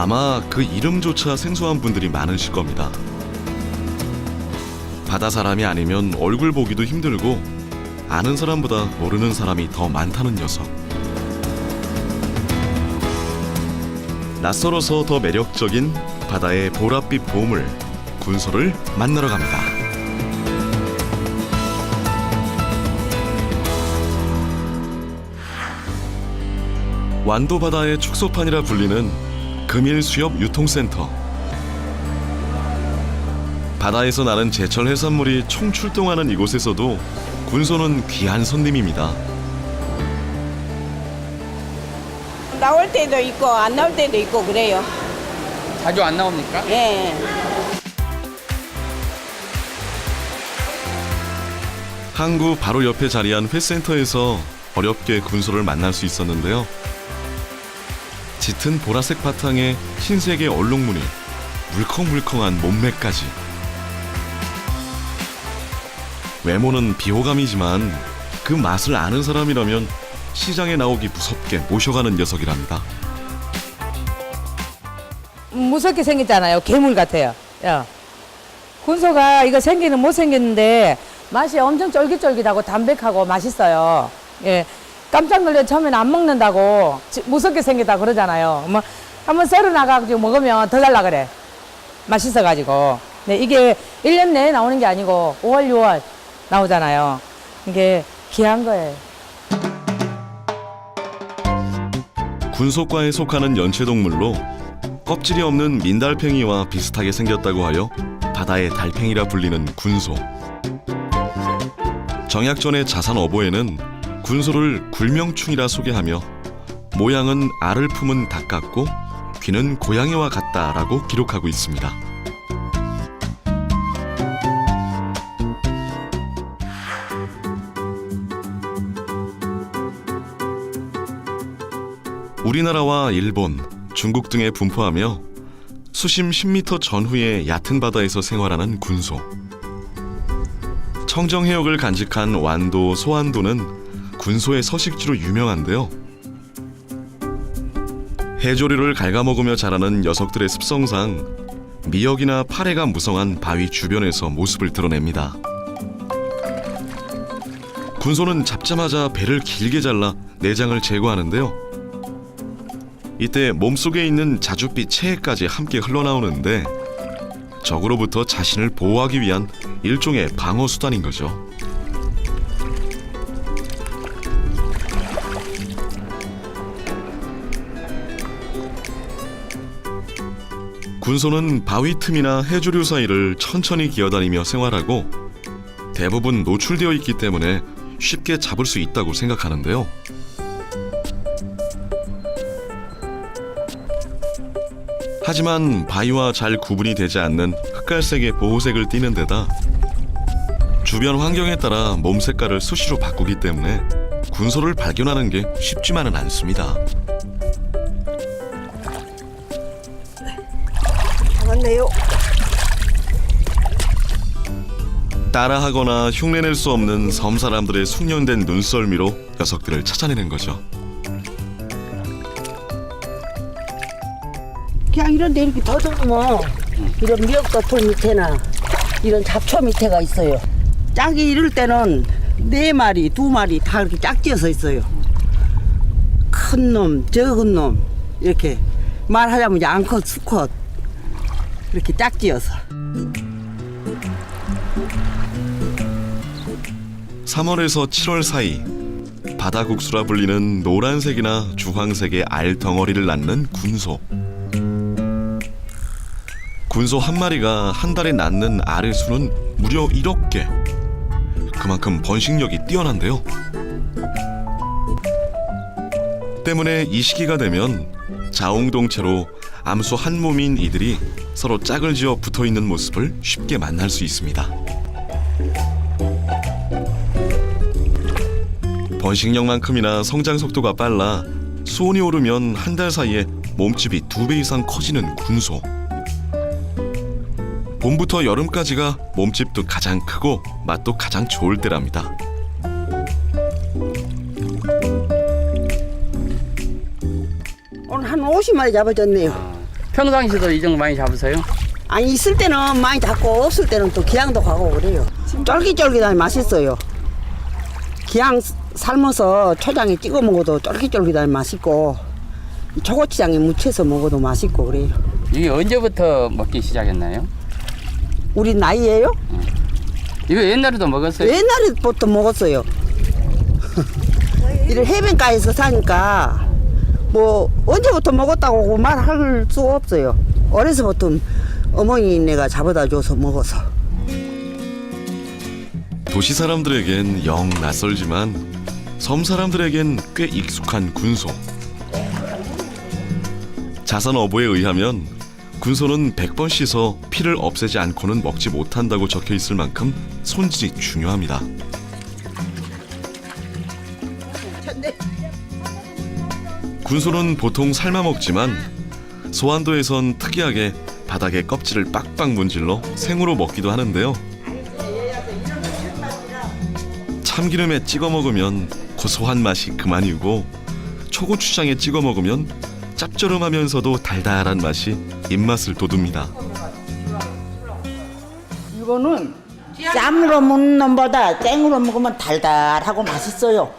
아마 그 이름조차 생소한 분들이 많으실 겁니다. 바다 사람이 아니면 얼굴 보기도 힘들고 아는 사람보다 모르는 사람이 더 많다는 녀석. 낯설어서 더 매력적인 바다의 보랏빛 보물 군소를 만나러 갑니다. 완도 바다의 축소판이라 불리는 금일 수협 유통센터. 바다에서 나는 제철 해산물이 총 출동하는 이곳에서도 군소는 귀한 손님입니다. 나올 때도 있고 안 나올 때도 있고 그래요. 자주 안 나옵니까? 예. 항구 바로 옆에 자리한 회센터에서 어렵게 군소를 만날 수 있었는데요. 짙은 보라색 바탕에 흰색의 얼룩무늬, 물컹물컹한 몸매까지. 외모는 비호감이지만 그 맛을 아는 사람이라면 시장에 나오기 무섭게 모셔가는 녀석이랍니다. 무섭게 생겼잖아요. 괴물 같아요. 야. 군소가 이거 생기는 못 생겼는데 맛이 엄청 쫄깃쫄깃하고 담백하고 맛있어요. 예. 깜짝 놀래 처음에는 안 먹는다고 지- 무섭게 생겼다 그러잖아요. 뭐 한번 썰어 나가지고 먹으면 더 달라 그래. 맛있어가지고. 네, 이게 1년 내에 나오는 게 아니고 5월, 6월 나오잖아요. 이게 귀한 거예요. 군소과에 속하는 연체동물로 껍질이 없는 민달팽이와 비슷하게 생겼다고 하여 바다의 달팽이라 불리는 군소. 정약전의 자산 어보에는 군소를 굴명충이라 소개하며 모양은 알을 품은 닭 같고 귀는 고양이와 같다라고 기록하고 있습니다. 우리나라와 일본, 중국 등에 분포하며 수심 10m 전후의 얕은 바다에서 생활하는 군소. 청정 해역을 간직한 완도, 소안도는 군소의 서식지로 유명한데요. 해조류를 갉아먹으며 자라는 녀석들의 습성상 미역이나 파래가 무성한 바위 주변에서 모습을 드러냅니다. 군소는 잡자마자 배를 길게 잘라 내장을 제거하는데요. 이때 몸속에 있는 자줏빛 체액까지 함께 흘러나오는데 적으로부터 자신을 보호하기 위한 일종의 방어 수단인 거죠. 군소는 바위 틈이나 해조류 사이를 천천히 기어다니며 생활하고 대부분 노출되어 있기 때문에 쉽게 잡을 수 있다고 생각하는데요. 하지만 바위와 잘 구분이 되지 않는 흑갈색의 보호색을 띠는 데다 주변 환경에 따라 몸 색깔을 수시로 바꾸기 때문에 군소를 발견하는 게 쉽지만은 않습니다. 맞네요. 따라하거나 흉내낼 수 없는 섬 사람들의 숙련된 눈썰미로 녀석들을 찾아내는 거죠. 그냥 이런데 이렇게 더듬으면 이런 미역밭풀 밑에나 이런 잡초 밑에가 있어요. 짝이 이럴 때는 네 마리, 두 마리 다 이렇게 짝지어서 있어요. 큰 놈, 적은 놈 이렇게 말하자면 양컷, 수컷 이렇게 짝지어서. 3월에서 7월 사이 바다국수라 불리는 노란색이나 주황색의 알 덩어리를 낳는 군소. 군소 한 마리가 한 달에 낳는 알의 수는 무려 1억 개. 그만큼 번식력이 뛰어난데요. 때문에 이 시기가 되면 자웅동체로 암수 한 몸인 이들이 서로 짝을 지어 붙어 있는 모습을 쉽게 만날 수 있습니다. 번식력만큼이나 성장 속도가 빨라 수온이 오르면 한 달 사이에 몸집이 두 배 이상 커지는 군소. 봄부터 여름까지가 몸집도 가장 크고 맛도 가장 좋을 때랍니다. 오늘 한 50마리 잡아줬네요. 평상시도 이 정도 많이 잡으세요? 아니 있을 때는 많이 잡고 없을 때는 또 기양도 가고 그래요. 쫄깃쫄깃하니 맛있어요. 기양 삶아서 초장에 찍어 먹어도 쫄깃쫄깃하니 맛있고 초고추장에 무쳐서 먹어도 맛있고 그래요. 이게 언제부터 먹기 시작했나요? 우리 나이에요? 이거 옛날에도 먹었어요? 옛날부터 먹었어요. 이를 해변가에서 사니까 뭐 언제부터 먹었다고 말할 수 없어요. 어려서부터 어머니네가 잡아다 줘서 먹어서. 도시 사람들에겐 영 낯설지만 섬 사람들에겐 꽤 익숙한 군소. 자선 어부에 의하면 군소는 100번 씻어 피를 없애지 않고는 먹지 못한다고 적혀 있을 만큼 손질이 중요합니다. 군소는 보통 삶아 먹지만 소환도에선 특이하게 바닥에 껍질을 빡빡 문질러 생으로 먹기도 하는데요. 참기름에 찍어 먹으면 고소한 맛이 그만이고 초고추장에 찍어 먹으면 짭조름하면서도 달달한 맛이 입맛을 돋웁니다. 이거는 쌈으로 먹는 놈보다 땡으로 먹으면 달달하고 맛있어요.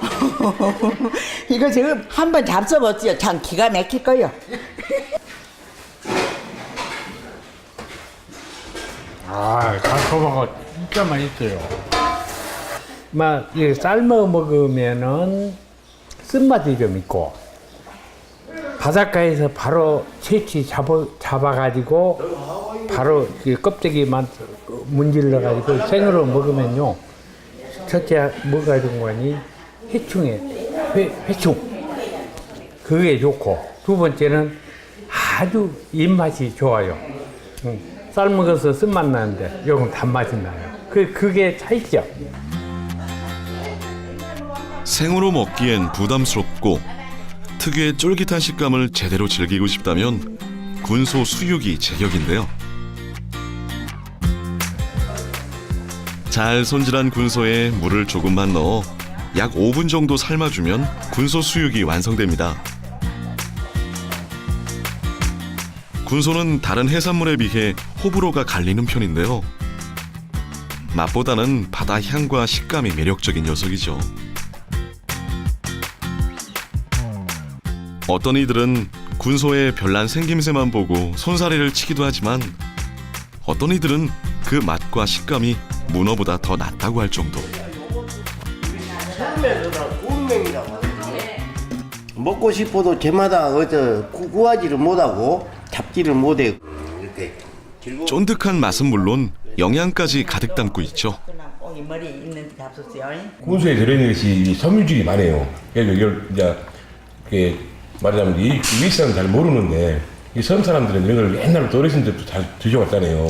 이거 지금 한번 잡숴봤지요. 참 기가 막힐 거요. 아, 달콤하고 진짜 맛있어요. 막, 이 삶아 먹으면은 쓴맛이 좀 있고, 바닷가에서 바로 채취 잡아, 잡아가지고, 바로 이 껍데기만 문질러가지고 생으로 먹으면요. 첫째 좋은 거니? 해충에, 회, 회충. 그게 좋고, 두 번째는 아주 입맛이 좋아요. 응. 삶아서 쓴맛 나는데 요건 단맛이 나요. 그 그게 차이죠. 생으로 먹기엔 부담스럽고 특유의 쫄깃한 식감을 제대로 즐기고 싶다면 군소 수육이 제격인데요. 잘 손질한 군소에 물을 조금만 넣어 약 5분 정도 삶아주면 군소 수육이 완성됩니다. 군소는 다른 해산물에 비해 호불호가 갈리는 편인데요. 맛보다는 바다 향과 식감이 매력적인 녀석이죠. 어떤 이들은 군소의 별난 생김새만 보고 손사래를 치기도 하지만 어떤 이들은 그 맛과 식감이 문어보다 더 낫다고 할 정도. 먹고 싶어도 제마다 어저 구- 구하지를 못하고 잡지를 못해 이렇게 즐거워. 쫀득한 맛은 물론 영양까지 가득 담고 있죠. 이 머리 있는 잡수세요. 군소에 들어있는 것이 이 섬유질이 많아요. 그래서 이걸 이제 이렇게 말하자면 이, 이 윗사람은 잘 모르는데 이 섬 사람들은 이런 걸 옛날부터 어르신들부터 잘 드셔왔잖아요.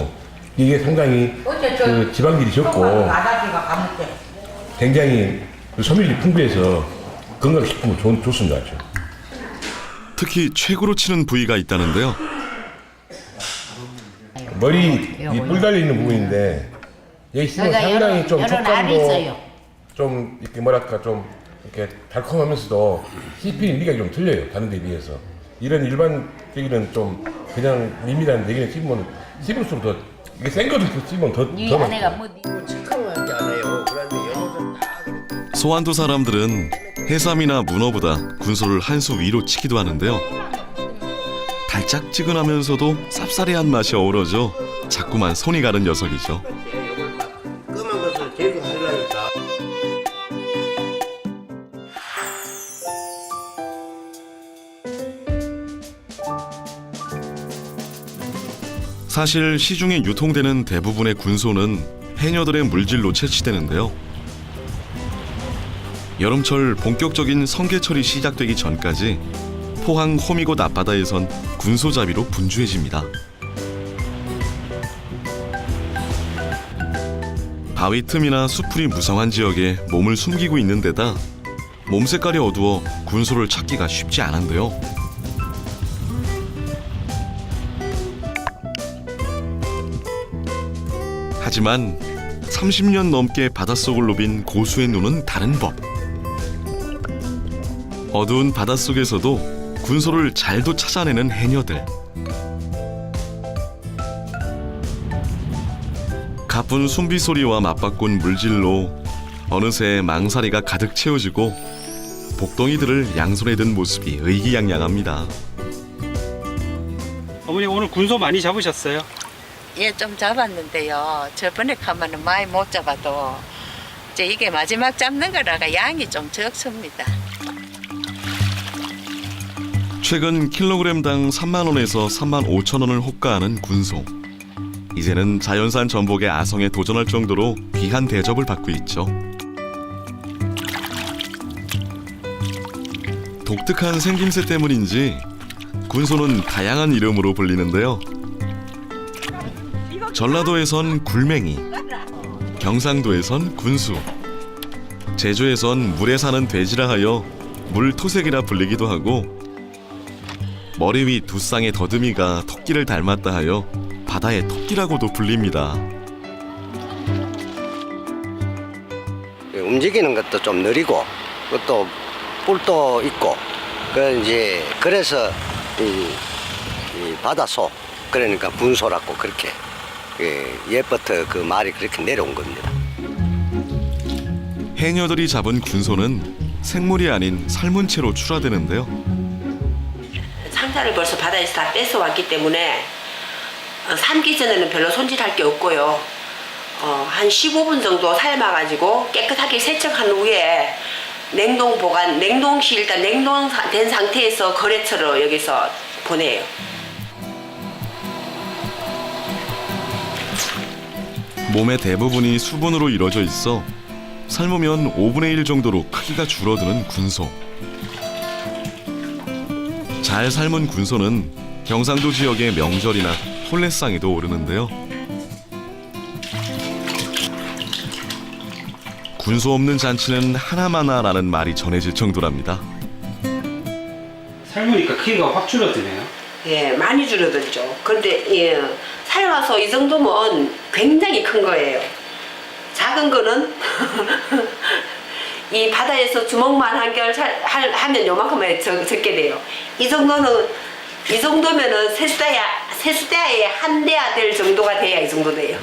이게 상당히 그 지방질이 적고 굉장히 그 섬유질이 풍부해서 건강식품으로 좋은, 좋습니다. 아주. 특히 최고로 치는 부위가 있다는데요. 머리 이 뿔 달려 있는 부분인데 여기 상당히 좀 촉감도 좀 이렇게 뭐랄까 좀 이렇게 달콤하면서도 씹히는 미각이 좀 틀려요 다른 데 비해서 이런 일반적인 좀 그냥 밋밋한 대기는 씹으면 씹을수록 더 이게 센 거도 씹으면 더더 맛있어 시큼하 소환도 사람들은 해삼이나 문어보다 군소를 한 수 위로 치기도 하는데요. 달짝지근하면서도 쌉싸래한 맛이 어우러져 자꾸만 손이 가는 녀석이죠. 끔한 것을 제거하려니까 사실 시중에 유통되는 대부분의 군소는 해녀들의 물질로 채취되는데요. 여름철 본격적인 성게철이 시작되기 전까지 포항 호미곶 앞바다에선 군소잡이로 분주해집니다. 바위 틈이나 수풀이 무성한 지역에 몸을 숨기고 있는 데다 몸 색깔이 어두워 군소를 찾기가 쉽지 않은데요. 하지만 30년 넘게 바닷속을 누빈 고수의 눈은 다른 법. 어두운 바닷속에서도 군소를 잘도 찾아내는 해녀들. 가쁜 숨비 소리와 맞바꾼 물질로 어느새 망사리가 가득 채워지고 복덩이들을 양손에 든 모습이 의기양양합니다. 어머니 오늘 군소 많이 잡으셨어요? 예, 좀 잡았는데요. 저번에 가면은 많이 못 잡아도 이제 이게 마지막 잡는 거라가 양이 좀 적습니다. 최근 킬로그램당 3만 원에서 3만 5천 원을 호가하는 군소. 이제는 자연산 전복의 아성에 도전할 정도로 귀한 대접을 받고 있죠. 독특한 생김새 때문인지 군소는 다양한 이름으로 불리는데요. 전라도에선 굴맹이, 경상도에선 군수, 제주에선 물에 사는 돼지라 하여 물토색이라 불리기도 하고 머리 위 두 쌍의 더듬이가 토끼를 닮았다 하여 바다의 토끼라고도 불립니다. 움직이는 것도 좀 느리고 또 뿔도 있고 그 이제 그래서 이, 이 바다소 그러니까 군소라고 그렇게 예, 옛부터 그 말이 그렇게 내려온 겁니다. 해녀들이 잡은 군소는 생물이 아닌 삶은 채로 출하되는데요. 상자를 벌써 바다에서 다 뺏어왔기 때문에 어, 삶기 전에는 별로 손질할 게 없고요. 어, 한 15분 정도 삶아가지고 깨끗하게 세척한 후에 냉동 보관, 냉동실 일단 냉동된 상태에서 거래처로 여기서 보내요. 몸의 대부분이 수분으로 이루어져 있어 삶으면 5분의 1 정도로 크기가 줄어드는 군소. 잘 삶은 군소는 경상도 지역의 명절이나 혼례상에도 오르는데요. 군소 없는 잔치는 하나마나라는 말이 전해질 정도랍니다. 삶으니까 크기가 확 줄어드네요. 예, 많이 줄어들죠. 그런데 예, 삶아서 이 정도면 굉장히 큰 거예요. 작은 거는 이 바다에서 주먹만 한결 하면 요만큼에 적, 적게 돼요. 이 정도는 이 정도면은 세수대야 세수대에 한 대야 될 정도가 돼야 이 정도 돼요.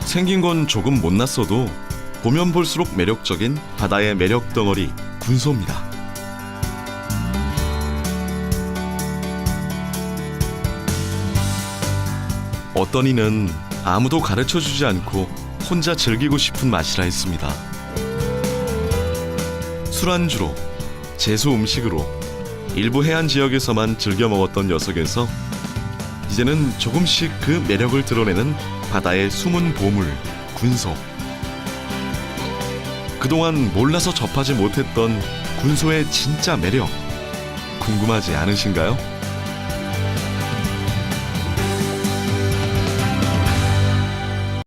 생긴 건 조금 못났어도 보면 볼수록 매력적인 바다의 매력 덩어리 군소입니다. 어떤 이는 아무도 가르쳐 주지 않고 혼자 즐기고 싶은 맛이라 했습니다. 술안주로, 제수 음식으로 일부 해안 지역에서만 즐겨 먹었던 녀석에서 이제는 조금씩 그 매력을 드러내는 바다의 숨은 보물 군소. 그동안 몰라서 접하지 못했던 군소의 진짜 매력 궁금하지 않으신가요?